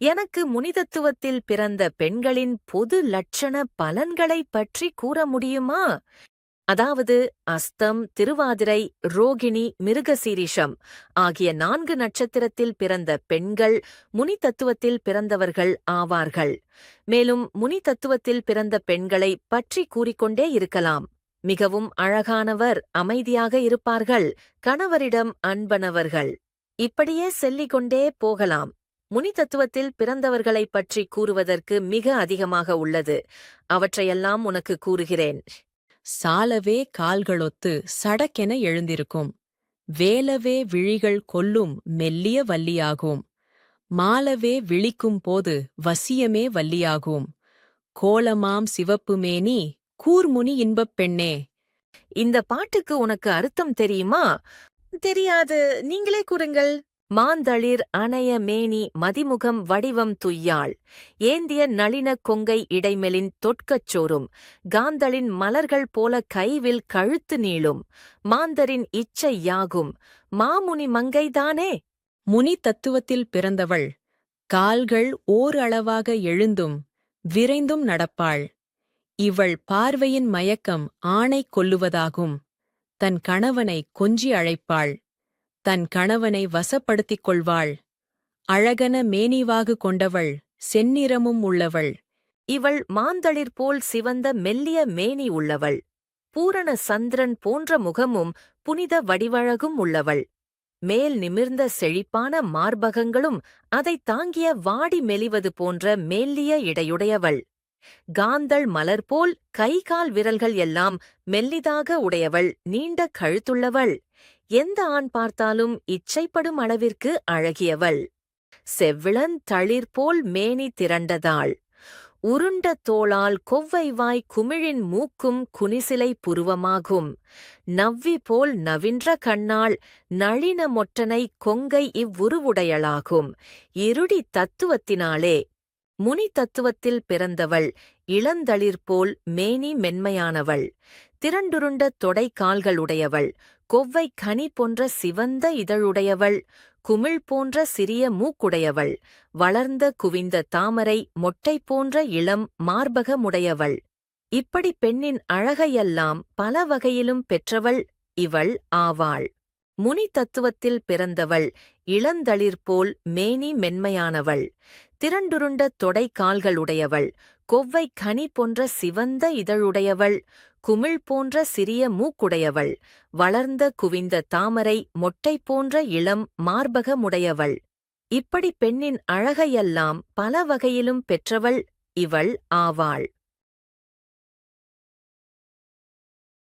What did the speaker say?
எனக்கு முனிதத்துவத்தில் பிறந்த பெண்களின் பொது லட்சண பலன்களைப் பற்றி கூற முடியுமா? அதாவது அஸ்தம் திருவாதிரை ரோகிணி மிருகசீரிஷம் ஆகிய நான்கு நட்சத்திரத்தில் பிறந்த பெண்கள் முனி தத்துவத்தில் பிறந்தவர்கள் ஆவார்கள். மேலும் முனி தத்துவத்தில் பிறந்த பெண்களை பற்றி கூறிக்கொண்டே இருக்கலாம். மிகவும் அழகானவர் அமைதியாக இருப்பார்கள் கணவரிடம் அன்பனவர்கள். இப்படியே செல்லிக் கொண்டே போகலாம். முனி தத்துவத்தில் பிறந்தவர்களைப் பற்றி கூறுவதற்கு மிக அதிகமாக உள்ளது. அவற்றையெல்லாம் உனக்கு கூறுகிறேன். சாலவே கால்களொத்து சடக்கென எழுந்திருக்கும். வேலவே விழிகள் கொல்லும் மெல்லிய வல்லியாகும் மாலவே விழிக்கும் போது வசியமே வல்லியாகும் கோலமாம் சிவப்பு மேனி கூர்முனி இன்பப் பெண்ணே. இந்த பாட்டுக்கு உனக்கு அர்த்தம் தெரியுமா? தெரியாது. நீங்களே கூறுங்கள். மாந்தளிர் அணைய மேனி மதிமுகம் வடிவம் துய்யாள். ஏந்திய நளின கொங்கை இடைமெலின் தொட்கச் சோறும். காந்தளின் மலர்கள் போல கைவில் கழுத்து நீளும். மாந்தரின் இச்சை யாகும். மாமுனி மங்கைதானே? முனி தத்துவத்தில் பிறந்தவள். கால்கள் ஓர் அளவாக எழுந்தும் விரைந்தும் நடப்பாள். இவள் பார்வையின் மயக்கம் ஆணை கொல்லுவதாகும். தன் கணவனை கொஞ்சி அழைப்பாள். தன் கணவனை வசப்படுத்திக் கொள்வாள். அழகன மேனிவாகு கொண்டவள் செந்நிறமும் உள்ளவள். இவள் மாந்தளிர் போல் சிவந்த மெல்லிய மேனி உள்ளவள். பூரண சந்திரன் போன்ற முகமும் புனித வடிவழகும் உள்ளவள். மேல் நிமிர்ந்த செழிப்பான மார்பகங்களும் அதைத் தாங்கிய வாடி மெலிவது போன்ற மெல்லிய இடையுடையவள். காந்தள் மலர் போல் கை கால் விரல்கள் எல்லாம் மெல்லிதாக உடையவள் நீண்ட கழுத்துள்ளவள். எந்த ஆண் பார்த்தாலும் இச்சைப்படும் அளவிற்கு அழகியவள். செவ்விளன் தளிர் போல் மேனி திரண்டதாள். உருண்ட தோளால் கொவ்வைவாய் குமிழின் மூக்கும் குனிசிலை புருவமாகும். நவ்வி போல் நவின்ற கண்ணால் நளின மொட்டனை கொங்கை இவ்வுருவுடையளாகும். இருடி தத்துவத்தினாலே முனி தத்துவத்தில் பிறந்தவள். இளந்தளிர் போல் மேனி மென்மையானவள். திரண்டுருண்ட தொடை கால்களுடையவள். கொவ்வை கனி போன்ற சிவந்த இதழுடையவள். குமிழ் போன்ற சிறிய மூக்குடையவள். வளர்ந்த குவிந்த தாமரை மொட்டை போன்ற இளம் மார்பகமுடையவள். இப்படி பெண்ணின் அழகையெல்லாம் பல வகையிலும் பெற்றவள் இவள் ஆவாள். முனி தத்துவத்தில் பிறந்தவள். இளந்தளிர் போல் மேனி மென்மையானவள். திரண்டுருண்ட தொடை கால்களுடையவள். கொவ்வை கனி போன்ற சிவந்த இதழுடையவள் குமிழ் போன்ற சிறிய மூக்குடையவள் வளர்ந்த குவிந்த தாமரை மொட்டை போன்ற இளம் மார்பகமுடையவள். இப்படி பெண்ணின் அழகையெல்லாம் பல வகையிலும் பெற்றவள் இவள் ஆவாள்.